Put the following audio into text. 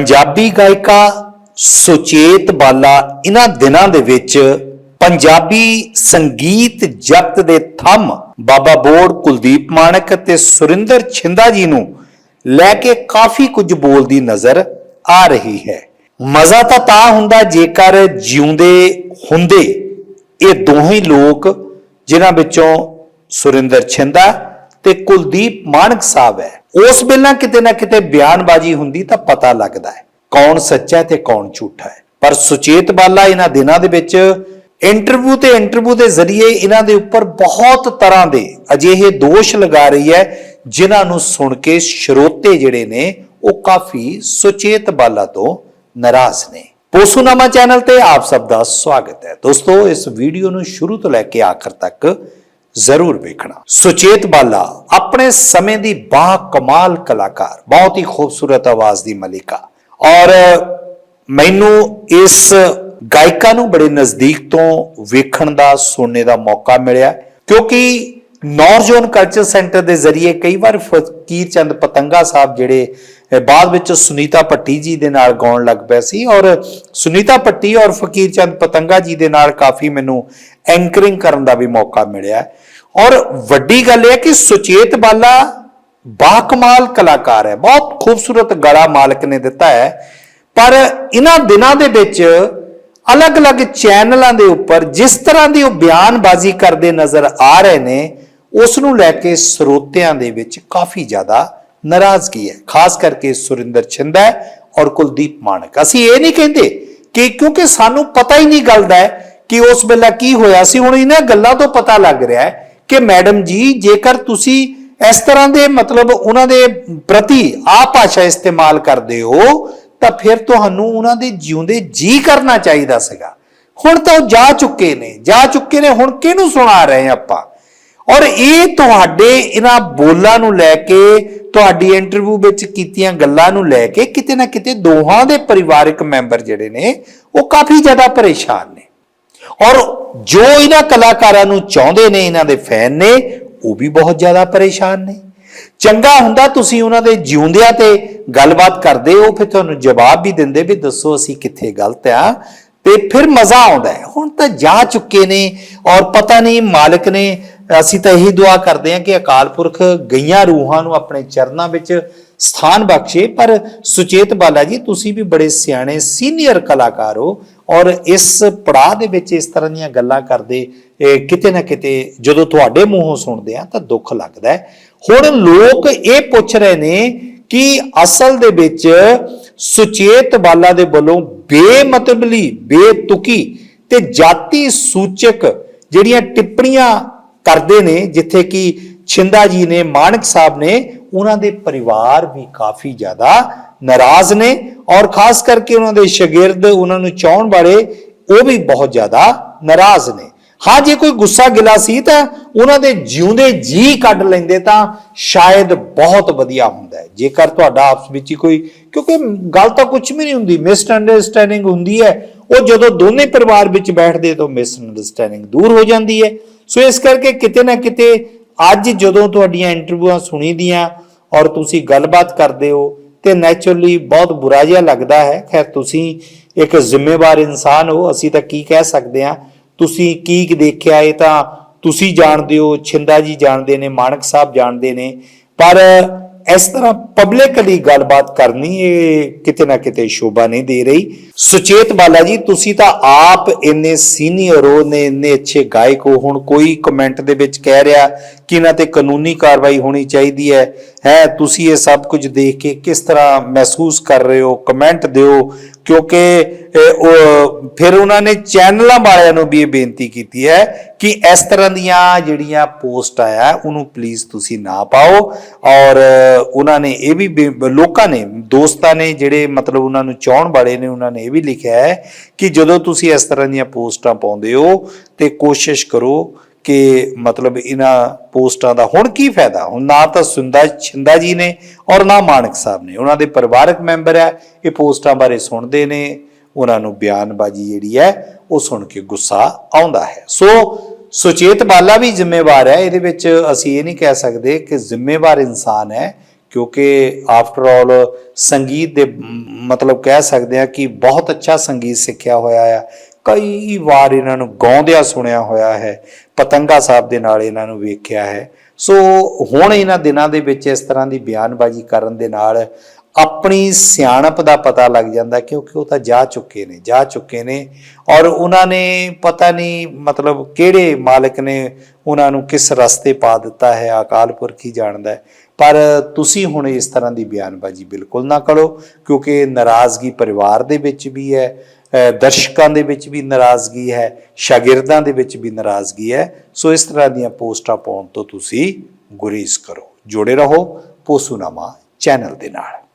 ਪੰਜਾਬੀ ਗਾਇਕਾ ਸੁਚੇਤ ਬਾਲਾ ਇਹਨਾਂ ਦਿਨਾਂ ਦੇ ਵਿੱਚ ਪੰਜਾਬੀ ਸੰਗੀਤ ਜਗਤ ਦੇ ਥੰਮ ਬਾਬਾ ਬੋੜ ਕੁਲਦੀਪ ਮਾਨਕ ਅਤੇ ਸੁਰਿੰਦਰ ਛਿੰਦਾ ਜੀ ਨੂੰ ਲੈ ਕੇ ਕਾਫੀ ਕੁਝ ਬੋਲਦੀ ਨਜ਼ਰ ਆ ਰਹੀ ਹੈ। ਮਜ਼ਾ ਤਾਂ ਤਾਂ ਹੁੰਦਾ ਜੇਕਰ ਜਿਉਂਦੇ ਹੁੰਦੇ ਇਹ ਦੋਹੇ ਲੋਕ ਜਿਨ੍ਹਾਂ ਵਿੱਚੋਂ ਸੁਰਿੰਦਰ ਛਿੰਦਾ ਤੇ ਕੁਲਦੀਪ ਮਾਨਕ ਸਾਹਿਬ ਹੈ। ਉਸ ਵੇਲੇ ਕਿਤੇ ਨਾ ਕਿਤੇ ਬਿਆਨਬਾਜ਼ੀ ਹੁੰਦੀ ਤਾਂ ਪਤਾ ਲੱਗਦਾ ਹੈ ਕੌਣ ਸੱਚਾ ਤੇ ਕੌਣ ਝੂਠਾ ਹੈ। ਪਰ ਸੁਚੇਤ ਬਾਲਾ ਇਹਨਾਂ ਦਿਨਾਂ ਦੇ ਵਿੱਚ ਇੰਟਰਵਿਊ ਤੇ ਇੰਟਰਵਿਊ ਦੇ ਜ਼ਰੀਏ ਇਹਨਾਂ ਦੇ ਉੱਪਰ ਬਹੁਤ ਤਰ੍ਹਾਂ ਦੇ ਅਜਿਹੇ ਦੋਸ਼ ਲਗਾ ਰਹੀ ਹੈ, ਜਿਨ੍ਹਾਂ ਨੂੰ ਸੁਣ ਕੇ ਸਰੋਤੇ ਜਿਹੜੇ ਨੇ, ਉਹ ਕਾਫੀ ਸੁਚੇਤ ਬਾਲਾ ਤੋਂ ਨਾਰਾਜ਼ ਨੇ। ਪੋਸੂਨਾਮਾ ਚੈਨਲ ਤੇ ਆਪ ਸਭ ਦਾ ਸਵਾਗਤ ਹੈ। ਦੋਸਤੋ, ਇਸ ਵੀਡੀਓ ਨੂੰ ਸ਼ੁਰੂ ਤੋਂ ਲੈ ਕੇ ਆਖਰ ਤੱਕ ਜ਼ਰੂਰ ਵੇਖਣਾ। ਸੁਚੇਤ ਬਾਲਾ, ਆਪਣੇ ਸਮੇਂ ਦੀ ਬਾ ਕਮਾਲ ਕਲਾਕਾਰ, ਬਹੁਤ ਹੀ ਖੂਬਸੂਰਤ ਆਵਾਜ਼ ਦੀ ਮਲਿਕਾ। ਔਰ ਮੈਨੂੰ ਇਸ ਗਾਇਕਾ ਨੂੰ ਬੜੇ ਨਜ਼ਦੀਕ ਤੋਂ ਵੇਖਣ ਦਾ, ਸੁਣਨੇ ਦਾ ਮੌਕਾ ਮਿਲਿਆ, ਕਿਉਂਕਿ ਨੌਰਜੋਨ ਕਲਚਰ ਸੈਂਟਰ ਦੇ ਜ਼ਰੀਏ ਕਈ ਵਾਰ ਫਕੀਰ ਚੰਦ ਪਤੰਗਾ ਸਾਹਿਬ ਜਿਹੜੇ ਬਾਅਦ ਵਿੱਚ ਸੁਨੀਤਾ ਪੱਟੀ ਜੀ ਦੇ ਨਾਲ ਗਾਉਣ ਲੱਗ ਪਏ ਸੀ ਔਰ ਸੁਨੀਤਾ ਪੱਟੀ ਔਰ ਫਕੀਰ ਚੰਦ ਪਤੰਗਾ ਜੀ ਦੇ ਨਾਲ ਕਾਫੀ ਮੈਨੂੰ ਐਂਕਰਿੰਗ ਕਰਨ ਦਾ ਵੀ ਮੌਕਾ ਮਿਲਿਆ ਔਰ ਵੱਡੀ ਗੱਲ ਇਹ ਹੈ ਕਿ ਸੁਚੇਤ ਬਾਲਾ ਬਾਕਮਾਲ ਕਲਾਕਾਰ ਹੈ। ਬਹੁਤ ਖੂਬਸੂਰਤ ਗਲਾ ਮਾਲਕ ਨੇ ਦਿੱਤਾ ਹੈ। ਪਰ ਇਹਨਾਂ ਦਿਨਾਂ ਦੇ ਵਿੱਚ ਅਲੱਗ-ਅਲੱਗ ਚੈਨਲਾਂ ਦੇ ਉੱਪਰ ਜਿਸ ਤਰ੍ਹਾਂ ਦੀ ਉਹ ਬਿਆਨਬਾਜ਼ੀ ਕਰਦੇ ਨਜ਼ਰ ਆ ਰਹੇ ਨੇ ਉਸ ਨੂੰ ਲੈ ਕੇ ਸਰੋਤਿਆਂ ਦੇ ਵਿੱਚ ਕਾਫੀ ਜ਼ਿਆਦਾ ਨਾਰਾਜ਼ਗੀ ਹੈ। ਖਾਸ ਕਰਕੇ ਸੁਰਿੰਦਰ ਛਿੰਦਾ ਔਰ ਕੁਲਦੀਪ ਮਾਨਕ ਅਸੀਂ ਇਹ ਨਹੀਂ ਕਹਿੰਦੇ ਕਿ ਕਿਉਂਕਿ ਸਾਨੂੰ ਪਤਾ ਹੀ ਨਹੀਂ ਗੱਲ ਦਾ ਕਿ ਉਸ ਵੇਲੇ ਕੀ ਹੋਇਆ ਸੀ। ਹੁਣ ਇਹਨਾਂ ਗੱਲਾਂ ਤੋਂ ਪਤਾ ਲੱਗ ਰਿਹਾ ਹੈ ਕਿ ਮੈਡਮ ਜੀ, ਜੇਕਰ ਤੁਸੀਂ ਇਸ ਤਰ੍ਹਾਂ ਦੇ ਮਤਲਬ ਉਹਨਾਂ ਦੇ ਪ੍ਰਤੀ ਆ ਭਾਸ਼ਾ ਇਸਤੇਮਾਲ ਕਰਦੇ ਹੋ, ਤਾਂ ਫਿਰ ਤੁਹਾਨੂੰ ਉਹਨਾਂ ਦੇ ਜਿਉਂਦੇ ਜੀ ਕਰਨਾ ਚਾਹੀਦਾ ਸੀਗਾ। ਹੁਣ ਤਾਂ ਉਹ ਜਾ ਚੁੱਕੇ ਨੇ, ਜਾ ਚੁੱਕੇ ਨੇ, ਹੁਣ ਕਿਹਨੂੰ ਸੁਣਾ ਰਹੇ ਹਾਂ ਆਪਾਂ? ਔਰ ਇਹ ਤੁਹਾਡੇ ਇਹਨਾਂ ਬੋਲਾਂ ਨੂੰ ਲੈ ਕੇ, ਤੁਹਾਡੀ ਇੰਟਰਵਿਊ ਵਿੱਚ ਕੀਤੀਆਂ ਗੱਲਾਂ ਨੂੰ ਲੈ ਕੇ ਕਿਤੇ ਨਾ ਕਿਤੇ ਦੋਹਾਂ ਦੇ ਪਰਿਵਾਰਕ ਮੈਂਬਰ ਜਿਹੜੇ ਨੇ, ਉਹ ਕਾਫੀ ਜ਼ਿਆਦਾ ਪਰੇਸ਼ਾਨ ਨੇ। ਔਰ ਜੋ ਇਹਨਾਂ ਕਲਾਕਾਰਾਂ ਨੂੰ ਚਾਹੁੰਦੇ ਨੇ, ਇਹਨਾਂ ਦੇ ਫੈਨ ਨੇ, ਉਹ ਵੀ ਬਹੁਤ ਜ਼ਿਆਦਾ ਪਰੇਸ਼ਾਨ ਨੇ। ਚੰਗਾ ਹੁੰਦਾ ਤੁਸੀਂ ਉਹਨਾਂ ਦੇ ਜਿਉਂਦਿਆਂ ਤੇ ਗੱਲਬਾਤ ਕਰਦੇ ਹੋ, ਫਿਰ ਤੁਹਾਨੂੰ ਜਵਾਬ ਵੀ ਦਿੰਦੇ ਵੀ ਦੱਸੋ ਅਸੀਂ ਕਿੱਥੇ ਗਲਤ ਆ। ਤੇ ਫਿਰ ਮਜ਼ਾ ਆਉਂਦਾ ਹੈ। ਹੁਣ ਤਾਂ ਜਾ ਚੁੱਕੇ ਨੇ ਔਰ ਪਤਾ ਨਹੀਂ ਮਾਲਕ ਨੇ ਅਸੀਂ ਤਾਂ ਇਹੀ ਦੁਆ ਕਰਦੇ ਹਾਂ ਕਿ ਅਕਾਲ ਪੁਰਖ ਗਈਆਂ ਰੂਹਾਂ ਨੂੰ ਆਪਣੇ ਚਰਨਾਂ ਵਿੱਚ ਸਥਾਨ ਬਖਸ਼ੇ, ਪਰ ਸੁਚੇਤ ਬਾਲਾ ਜੀ, ਤੁਸੀਂ ਵੀ ਬੜੇ ਸਿਆਣੇ, ਸੀਨੀਅਰ ਕਲਾਕਾਰ ਹੋ ਔਰ ਇਸ ਪੜਾਅ ਦੇ ਵਿੱਚ ਇਸ ਤਰ੍ਹਾਂ ਦੀਆਂ ਗੱਲਾਂ ਕਰਦੇ ਕਿਤੇ ਨਾ ਕਿਤੇ ਜਦੋਂ ਤੁਹਾਡੇ ਮੂੰਹੋਂ ਸੁਣਦੇ ਆ ਤਾਂ ਦੁੱਖ ਲੱਗਦਾ ਹੈ। ਹੁਣ ਲੋਕ ਇਹ ਪੁੱਛ ਰਹੇ ਨੇ ਕਿ ਅਸਲ ਦੇ ਵਿੱਚ ਸੁਚੇਤ ਬਾਲਾ ਦੇ ਵੱਲੋਂ ਬੇਮਤਲਬੀ, ਬੇਤੁਕੀ ਤੇ ਜਾਤੀ ਸੂਚਕ ਜਿਹੜੀਆਂ ਟਿੱਪਣੀਆਂ ਕਰਦੇ ਨੇ, ਜਿੱਥੇ ਕਿ ਛਿੰਦਾ ਜੀ ਨੇ, ਮਾਨਕ ਸਾਹਿਬ ਨੇ, ਉਹਨਾਂ ਦੇ ਪਰਿਵਾਰ ਵੀ ਕਾਫੀ ਜ਼ਿਆਦਾ ਨਾਰਾਜ਼ ਨੇ ਔਰ ਖਾਸ ਕਰਕੇ ਉਹਨਾਂ ਦੇ ਸ਼ਾਗਿਰਦ ਉਹਨਾਂ ਨੂੰ ਚਾਹਣ ਵਾਲੇ ਉਹ ਵੀ ਬਹੁਤ ਜ਼ਿਆਦਾ ਨਾਰਾਜ਼ ਨੇ। ਹਾਂ, ਜੇ ਕੋਈ ਗੁੱਸਾ ਗਿਲਾ ਸੀ ਤਾਂ ਉਹਨਾਂ ਦੇ ਜਿਉਂਦੇ ਜੀ ਕੱਢ ਲੈਂਦੇ ਤਾਂ ਸ਼ਾਇਦ ਬਹੁਤ ਵਧੀਆ ਹੁੰਦਾ ਜੇਕਰ ਤੁਹਾਡਾ ਆਪਸ ਵਿੱਚ ਹੀ ਕੋਈ, ਕਿਉਂਕਿ ਗੱਲ ਤਾਂ ਕੁਝ ਵੀ ਨਹੀਂ ਹੁੰਦੀ ਮਿਸ ਅੰਡਰਸਟੈਂਡਿੰਗ ਹੁੰਦੀ ਹੈ। ਉਹ ਜਦੋਂ ਦੋਨੇ ਪਰਿਵਾਰ ਵਿੱਚ ਬੈਠਦੇ ਤਾਂ ਮਿਸ ਅੰਡਰਸਟੈਂਡਿੰਗ ਦੂਰ ਹੋ ਜਾਂਦੀ ਹੈ। ਸੋ ਇਸ ਕਰਕੇ ਕਿਤੇ ਨਾ ਕਿਤੇ ਅੱਜ ਜਦੋਂ ਤੁਹਾਡੀਆਂ ਇੰਟਰਵਿਊਆਂ ਸੁਣੀਦੀਆਂ ਔਰ ਤੁਸੀਂ ਗੱਲਬਾਤ ਕਰਦੇ ਹੋ, ਤੇ ਨੇਚਰਲੀ ਬਹੁਤ ਬੁਰਾ ਜਿਹਾ ਲੱਗਦਾ ਹੈ। ਖੈਰ, ਤੁਸੀਂ ਇੱਕ ਜ਼ਿੰਮੇਵਾਰ ਇਨਸਾਨ ਹੋ, ਅਸੀਂ ਤਾਂ ਕੀ ਕਹਿ ਸਕਦੇ ਹਾਂ। ਤੁਸੀਂ ਕੀ ਦੇਖਿਆ, ਇਹ ਤਾਂ ਤੁਸੀਂ ਜਾਣਦੇ ਹੋ, ਛਿੰਦਾ ਜੀ ਜਾਣਦੇ ਨੇ, ਮਾਨਕ ਸਾਹਿਬ ਜਾਣਦੇ ਨੇ। ਪਰ ਇਸ ਤਰ੍ਹਾਂ ਪਬਲਿਕਲੀ ਗੱਲਬਾਤ ਕਰਨੀ ਇਹ ਕਿਤੇ ਨਾ ਕਿਤੇ ਸ਼ੋਭਾ ਨਹੀਂ ਦੇ ਰਹੀ। ਸੁਚੇਤ ਬਾਲਾ ਜੀ, ਤੁਸੀਂ ਤਾਂ ਆਪ ਇੰਨੇ ਸੀਨੀਅਰ ਹੋ ਨੇ ਇੰਨੇ ਅੱਛੇ ਗਾਇਕ ਹੋ, ਹੁਣ ਕੋਈ ਕਮੈਂਟ ਦੇ ਵਿੱਚ ਕਹਿ ਰਿਹਾ ਕਿ ਇਹਨਾਂ ਤੇ ਕਾਨੂੰਨੀ ਕਾਰਵਾਈ ਹੋਣੀ ਚਾਹੀਦੀ ਹੈ। ਹੈ, ਤੁਸੀਂ ਇਹ ਸਭ ਕੁਝ ਦੇਖ ਕੇ ਕਿਸ ਤਰ੍ਹਾਂ ਮਹਿਸੂਸ ਕਰ ਰਹੇ ਹੋ? ਕਮੈਂਟ ਦਿਓ ਕਿਉਂਕਿ ਉਹ, ਫਿਰ ਉਹਨਾਂ ਨੇ ਚੈਨਲਾਂ ਵਾਲਿਆਂ ਨੂੰ ਵੀ ਇਹ ਬੇਨਤੀ ਕੀਤੀ ਹੈ ਕਿ ਇਸ ਤਰ੍ਹਾਂ ਦੀਆਂ ਜਿਹੜੀਆਂ ਪੋਸਟ ਆਇਆ, ਉਹਨੂੰ ਪਲੀਜ਼ ਤੁਸੀਂ ਨਾ ਪਾਓ। ਔਰ, ਉਹਨਾਂ ਨੇ ਇਹ ਵੀ ਲੋਕਾਂ ਨੇ, ਦੋਸਤਾਂ ਨੇ ਜਿਹੜੇ ਮਤਲਬ ਉਹਨਾਂ ਨੂੰ ਚਾਹਣ ਵਾਲੇ ਨੇ, ਉਹਨਾਂ ਨੇ ਇਹ ਵੀ ਲਿਖਿਆ ਹੈ ਕਿ ਜਦੋਂ ਤੁਸੀਂ ਇਸ ਤਰ੍ਹਾਂ ਦੀਆਂ ਪੋਸਟਾਂ ਪਾਉਂਦੇ ਹੋ ਤੇ ਕੋਸ਼ਿਸ਼ ਕਰੋ ਕਿ ਮਤਲਬ ਇਹਨਾਂ ਪੋਸਟਾਂ ਦਾ ਹੁਣ ਕੀ ਫਾਇਦਾ? ਹੁਣ ਨਾ ਤਾਂ ਸੁੰਦਾ ਛਿੰਦਾ ਜੀ ਨੇ ਔਰ ਨਾ ਮਾਨਕ ਸਾਹਿਬ ਨੇ। ਉਹਨਾਂ ਦੇ ਪਰਿਵਾਰਕ ਮੈਂਬਰ ਹੈ, ਇਹ ਪੋਸਟਾਂ ਬਾਰੇ ਸੁਣਦੇ ਨੇ। ਉਹਨਾਂ ਨੂੰ ਬਿਆਨਬਾਜ਼ੀ ਜਿਹੜੀ ਹੈ, ਉਹ ਸੁਣ ਕੇ ਗੁੱਸਾ ਆਉਂਦਾ ਹੈ। ਸੋ ਸੁਚੇਤ ਬਾਲਾ ਵੀ ਜ਼ਿੰਮੇਵਾਰ ਹੈ। ਇਹਦੇ ਵਿੱਚ ਅਸੀਂ ਇਹ ਨਹੀਂ ਕਹਿ ਸਕਦੇ ਕਿ ਜ਼ਿੰਮੇਵਾਰ ਇਨਸਾਨ ਹੈ, ਕਿਉਂਕਿ ਆਫਟਰ ਆਲ ਸੰਗੀਤ ਦੇ ਮਤਲਬ ਕਹਿ ਸਕਦੇ ਆ ਕਿ ਬਹੁਤ ਅੱਛਾ ਸੰਗੀਤ ਸਿੱਖਿਆ ਹੋਇਆ ਆ। ਕਈ ਵਾਰ ਇਹਨਾਂ ਨੂੰ ਗਾਉਂਦਿਆਂ ਸੁਣਿਆ ਹੋਇਆ ਹੈ। ਪਤੰਗਾ ਸਾਹਿਬ ਦੇ ਨਾਲ ਇਹਨਾਂ ਨੂੰ ਵੇਖਿਆ ਹੈ। ਸੋ ਹੁਣ ਇਹਨਾਂ ਦਿਨਾਂ ਦੇ ਵਿੱਚ ਇਸ ਤਰ੍ਹਾਂ ਦੀ ਬਿਆਨਬਾਜ਼ੀ ਕਰਨ ਦੇ ਨਾਲ ਆਪਣੀ ਸਿਆਣਪ ਦਾ ਪਤਾ ਲੱਗ ਜਾਂਦਾ ਕਿਉਂਕਿ ਉਹ ਤਾਂ ਜਾ ਚੁੱਕੇ ਨੇ, ਜਾ ਚੁੱਕੇ ਨੇ ਔਰ ਉਹਨਾਂ ਨੇ ਪਤਾ ਨਹੀਂ ਮਤਲਬ ਕਿਹੜੇ ਮਾਲਕ ਨੇ ਉਹਨਾਂ ਨੂੰ ਕਿਸ ਰਸਤੇ ਪਾ ਦਿੱਤਾ ਹੈ, ਅਕਾਲ ਪੁਰਖ ਹੀ ਜਾਣਦਾ ਹੈ। ਪਰ ਤੁਸੀਂ ਹੁਣ ਇਸ ਤਰ੍ਹਾਂ ਦੀ ਬਿਆਨਬਾਜ਼ੀ ਬਿਲਕੁਲ ਨਾ ਕਰੋ ਕਿਉਂਕਿ ਨਾਰਾਜ਼ਗੀ ਪਰਿਵਾਰ ਦੇ ਵਿੱਚ ਵੀ ਹੈ ਦਰਸ਼ਕਾਂ ਦੇ ਵਿੱਚ ਵੀ ਨਾਰਾਜ਼ਗੀ ਹੈ, ਸ਼ਾਗਿਰਦਾਂ ਦੇ ਵਿੱਚ ਵੀ ਨਾਰਾਜ਼ਗੀ ਹੈ। ਸੋ ਇਸ ਤਰ੍ਹਾਂ ਦੀਆਂ ਪੋਸਟਾਂ ਪਾਉਣ ਤੋਂ ਤੁਸੀਂ ਗੁਰੇਜ਼ ਕਰੋ। ਜੁੜੇ ਰਹੋ ਪੋਸੂਨਾਮਾ ਚੈਨਲ ਦੇ ਨਾਲ।